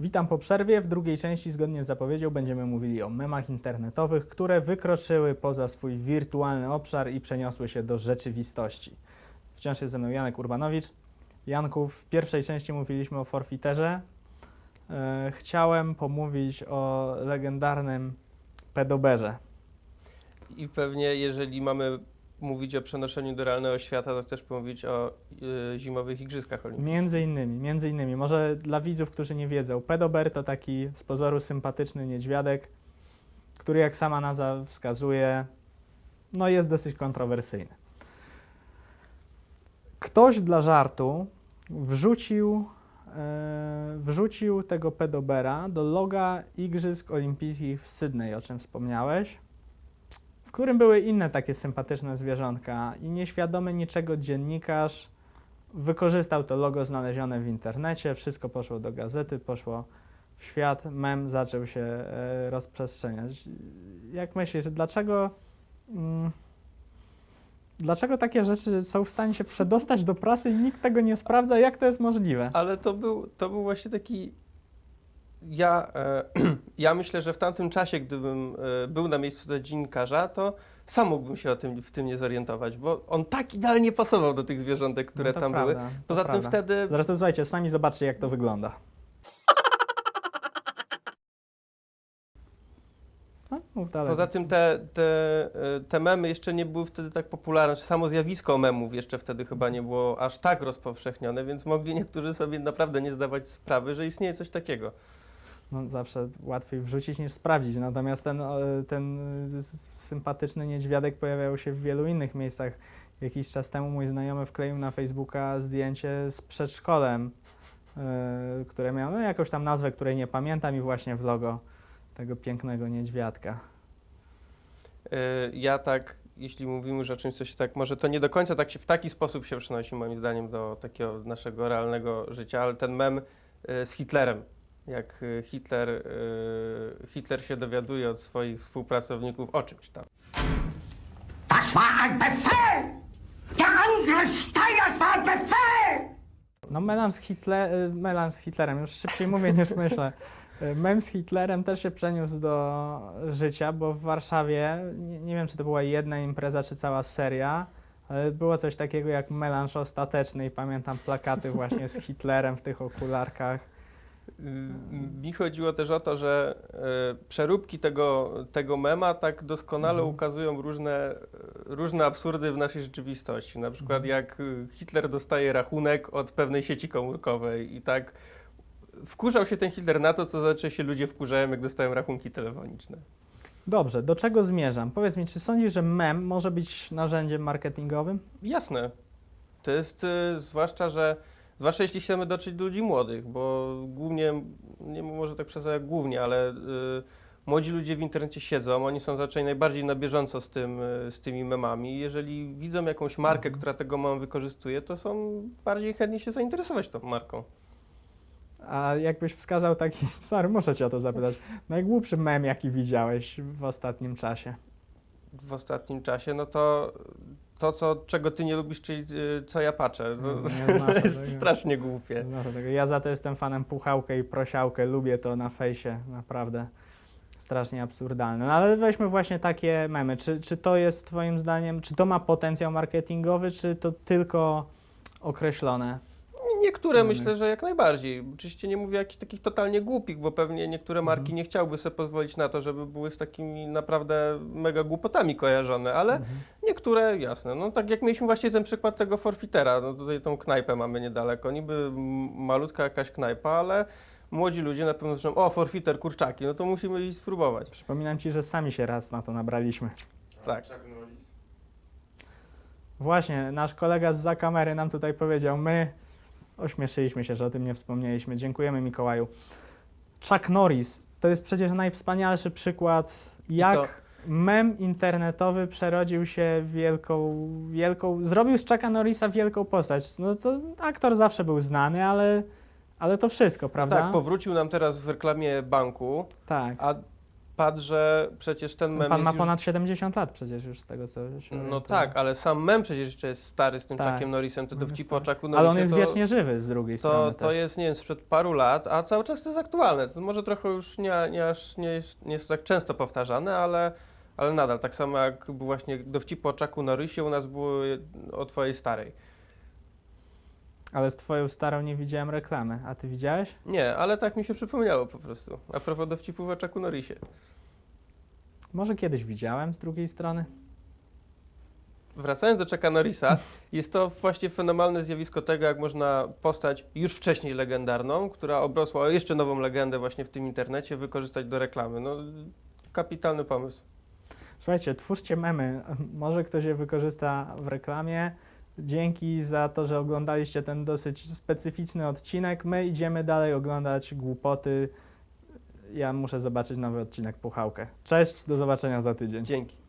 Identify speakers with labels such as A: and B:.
A: Witam po przerwie. W drugiej części, zgodnie z zapowiedzią, będziemy mówili o memach internetowych, które wykroczyły poza swój wirtualny obszar i przeniosły się do rzeczywistości. Wciąż jest ze mną Janek Urbanowicz. Janku, w pierwszej części mówiliśmy o forfiterze. E, chciałem pomówić o legendarnym pedoberze.
B: I pewnie jeżeli mamy mówić o przenoszeniu do realnego świata, to też pomówić o y, zimowych igrzyskach olimpijskich.
A: Między innymi, między innymi, może dla widzów, którzy nie wiedzą, pedober to taki z pozoru sympatyczny niedźwiadek, który jak sama nazwa wskazuje, no jest dosyć kontrowersyjny. Ktoś dla żartu wrzucił, e, wrzucił tego pedobera do loga Igrzysk Olimpijskich w Sydney, o czym wspomniałeś, którym były inne takie sympatyczne zwierzątka i nieświadomy niczego dziennikarz wykorzystał to logo znalezione w internecie, wszystko poszło do gazety, poszło w świat, mem zaczął się e, rozprzestrzeniać. Jak myślisz, dlaczego, mm, dlaczego takie rzeczy są w stanie się przedostać do prasy i nikt tego nie sprawdza? Jak to jest możliwe?
B: Ale to był, to był właśnie taki. Ja, e, ja myślę, że w tamtym czasie, gdybym e, był na miejscu tego dziennikarza, to sam mógłbym się o tym, w tym nie zorientować, bo on tak idealnie pasował do tych zwierzątek, które
A: No
B: tam były.
A: prawda, to
B: Poza tym
A: prawda.
B: wtedy
A: Zresztą słuchajcie, sami zobaczcie, jak to wygląda. No, mów dalej.
B: Poza tym te, te, e, te memy jeszcze nie były wtedy tak popularne, samo zjawisko memów jeszcze wtedy chyba nie było aż tak rozpowszechnione, więc mogli niektórzy sobie naprawdę nie zdawać sprawy, że istnieje coś takiego.
A: No, zawsze łatwiej wrzucić niż sprawdzić. Natomiast ten, e, ten e, sympatyczny niedźwiadek pojawiał się w wielu innych miejscach. Jakiś czas temu mój znajomy wkleił na Facebooka zdjęcie z przedszkolem, e, które miało no, jakąś tam nazwę, której nie pamiętam i właśnie w logo tego pięknego niedźwiadka.
B: Ja tak, jeśli mówimy już o czymś, co się tak, może to nie do końca tak się, w taki sposób się przenosi moim zdaniem do takiego naszego realnego życia, ale ten mem z Hitlerem, jak e, Hitler, e, Hitler się dowiaduje od swoich współpracowników o czymś tam.
C: Das war ein Befehl! Der Angriff Steiners war ein Befehl!
A: No melanż z, Hitle, y, melanż z Hitlerem, już szybciej mówię niż myślę. Y, Mem z Hitlerem też się przeniósł do życia, bo w Warszawie, nie, nie wiem czy to była jedna impreza, czy cała seria, ale było coś takiego jak melanż ostateczny i pamiętam plakaty właśnie z Hitlerem w tych okularkach.
B: Y, Mi chodziło też o to, że e, przeróbki tego, tego mema tak doskonale
A: Mhm.
B: ukazują różne, e, różne absurdy w naszej rzeczywistości. Na przykład
A: Mhm.
B: jak y, Hitler dostaje rachunek od pewnej sieci komórkowej i tak wkurzał się ten Hitler na to, co zazwyczaj się ludzie wkurzają, jak dostają rachunki telefoniczne.
A: Dobrze, do czego zmierzam? Powiedz mi, czy sądzisz, że mem może być narzędziem marketingowym?
B: Jasne. To jest y, zwłaszcza, że zwłaszcza jeśli chcemy dotrzeć do ludzi młodych, bo głównie, nie może tak przesadzać jak głównie, ale y, młodzi ludzie w internecie siedzą, oni są raczej najbardziej na bieżąco z, tym, y, z tymi memami. Jeżeli widzą jakąś markę, która tego mem wykorzystuje, to są bardziej chętni się zainteresować tą marką.
A: A jakbyś wskazał taki, sorry, muszę cię o to zapytać, najgłupszy mem, jaki widziałeś w ostatnim czasie?
B: W ostatnim czasie, no to to, co, czego ty nie lubisz, czyli y, co ja patrzę. To,
A: Nie znoszę
B: jest
A: tego.
B: strasznie głupie.
A: Ja za to jestem fanem puchałkę i prosiałkę, lubię to na fejsie, naprawdę strasznie absurdalne. No ale weźmy właśnie takie memy. Czy, czy to jest twoim zdaniem, czy to ma potencjał marketingowy, czy to tylko określone?
B: Niektóre
A: Mhm.
B: myślę, że jak najbardziej. Oczywiście nie mówię o jakichś takich totalnie głupich, bo pewnie niektóre marki
A: Mhm.
B: nie chciałby sobie pozwolić na to, żeby były z takimi naprawdę mega głupotami kojarzone, ale
A: Mhm.
B: Niektóre jasne. No tak jak mieliśmy właśnie ten przykład tego forfitera, no tutaj tą knajpę mamy niedaleko. Niby malutka jakaś knajpa, ale młodzi ludzie na pewno myślą, o forfiter, kurczaki, no to musimy iść spróbować.
A: Przypominam ci, że sami się raz na to nabraliśmy.
B: Tak.
A: Właśnie, nasz kolega z za kamery nam tutaj powiedział, my ośmieszyliśmy się, że o tym nie wspomnieliśmy. Dziękujemy Mikołaju. Chuck Norris, to jest przecież najwspanialszy przykład, jak
B: to-
A: mem internetowy przerodził się w wielką, wielką, zrobił z Chucka Norrisa wielką postać. No to aktor zawsze był znany, ale, ale to wszystko, prawda?
B: Tak, powrócił nam teraz w reklamie banku,
A: tak.
B: a padł, że przecież ten mem
A: Pan ma
B: już...
A: ponad 70 lat przecież już z tego, co się
B: No tak, ale sam mem przecież jeszcze jest stary z tym
A: Tak.
B: Chuckiem Norrisem, te
A: jest
B: dowcipy o. Chucku Norrisie.
A: Ale on jest
B: to,
A: wiecznie żywy z drugiej
B: To,
A: strony
B: to
A: też.
B: jest, nie wiem, sprzed paru lat, a cały czas to jest aktualne. To może trochę już nie, nie, aż nie, jest, nie jest tak często powtarzane, ale, ale nadal. Tak samo jak był właśnie dowcipy o Chucku Norrisie, u nas było o twojej starej.
A: Ale z twoją starą nie widziałem reklamy, a ty widziałeś?
B: Nie, ale tak mi się przypomniało po prostu. A propos dowcipów o Chucku Norrisie.
A: Może kiedyś widziałem z drugiej strony?
B: Wracając do Chucka Norrisa, jest to właśnie fenomenalne zjawisko tego, jak można postać już wcześniej legendarną, która obrosła jeszcze nową legendę właśnie w tym internecie, wykorzystać do reklamy. No, kapitalny pomysł.
A: Słuchajcie, twórzcie memy. Może ktoś je wykorzysta w reklamie. Dzięki za to, że oglądaliście ten dosyć specyficzny odcinek. My idziemy dalej oglądać głupoty. Ja muszę zobaczyć nowy odcinek Puchałkę. Cześć, do zobaczenia za tydzień.
B: Dzięki.